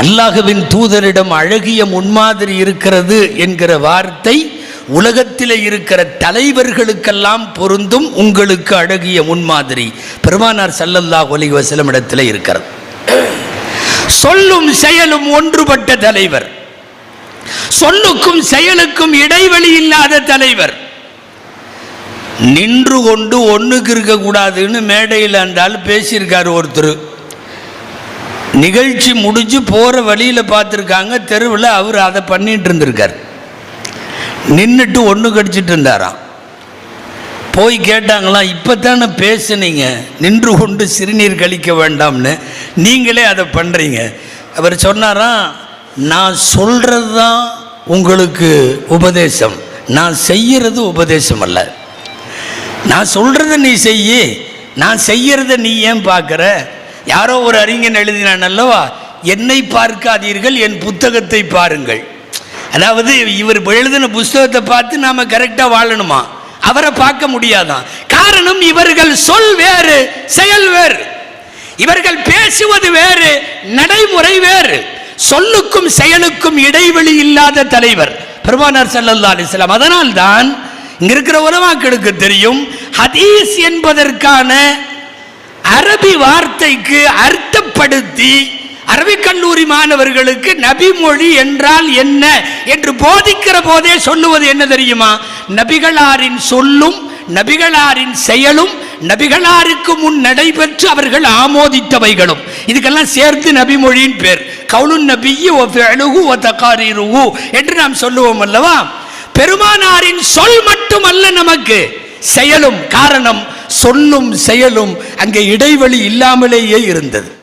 அல்லாஹுவின் தூதரிடம் அழகிய முன்மாதிரி இருக்கிறது என்கிற வார்த்தை உலகத்தில் இருக்கிற தலைவர்களுக்கெல்லாம் பொருந்தும் உங்களுக்கு அழகிய முன்மாதிரி. பெருமானார் சல்லல்லா அலைஹி வசலம் இடத்துல இருக்கிறது சொல்லும் செயலும் ஒன்றுபட்ட தலைவர். சொல்லுக்கும் செயலுக்கும் இடைவெளி இல்லாத தலைவர். நின்று கொண்டு ஒண்ணுக்கு இருக்கக்கூடாதுன்னு மேடையில் அந்த ஆள் பேசியிருக்காரு ஒருத்தர். நிகழ்ச்சி முடிஞ்சு போகிற வழியில் பார்த்துருக்காங்க தெருவில் அவர் அதை பண்ணிட்டு இருந்திருக்கார். நின்றுட்டு ஒன்று கடிச்சிட்டு இருந்தாராம். போய் கேட்டாங்களாம் இப்போ தானே பேசுனீங்க நின்று கொண்டு சிறுநீர் கழிக்க வேண்டாம்னு. நீங்களே அதை பண்ணுறீங்க அவர் சொன்னாராம் நான் சொல்கிறது தான் உங்களுக்கு உபதேசம். நான் செய்கிறது உபதேசம் அல்ல. நான் சொல்கிறத நீ செய்யி. நான் செய்கிறத நீ ஏன் பார்க்குற? யாரோ ஒரு அறிஞன் எழுதினான் அல்லவா? என்னை பார்க்காதீர்கள் என் புத்தகத்தை பாருங்கள். அதாவது இவர் எழுதின புஸ்தகத்தை பார்த்து நாம கரெக்டாக வாழணுமா? அவரை பார்க்க முடியாதான் காரணம் இவர்கள் சொல் வேறு செயல் வேறு. இவர்கள் பேசுவது வேறு நடைமுறை வேறு. சொல்லுக்கும் செயலுக்கும் இடைவெளி இல்லாத தலைவர். பெருமானார் ஸல்லல்லாஹு அலிஸ்லாம் அதனால்தான் அதனால் தான் இங்க இருக்கிற உலமாக்களுக்கு தெரியும் ஹதீஸ் என்பதற்கான அரபி வார்த்தைக்கு அர்த்தப்படுத்தி அரபிக் கல்லூரி மாணவர்களுக்கு நபிமொழி என்றால் என்ன என்று போதிக்கிற போதே சொல்லுவது என்ன தெரியுமா? நபிகளாரின் சொல்லும் நபிகளாரின் செயலும் நபிகளாருக்கு முன் நடைபெற்று அவர்கள் ஆமோதித்தவைகளும். இதுக்கெல்லாம் சேர்த்து நபிமொழியின் பேர். கவுலுன் நபியு ஒ ஃபிஅலுஹு ஒ என்று நாம் சொல்லுவோம் அல்லவா? பெருமானாரின் சொல் மட்டுமல்ல நமக்கு. செயலும் காரணம் சொல்லும் செயலும் அங்கே இடைவெளி இல்லாமலேயே இருந்தது.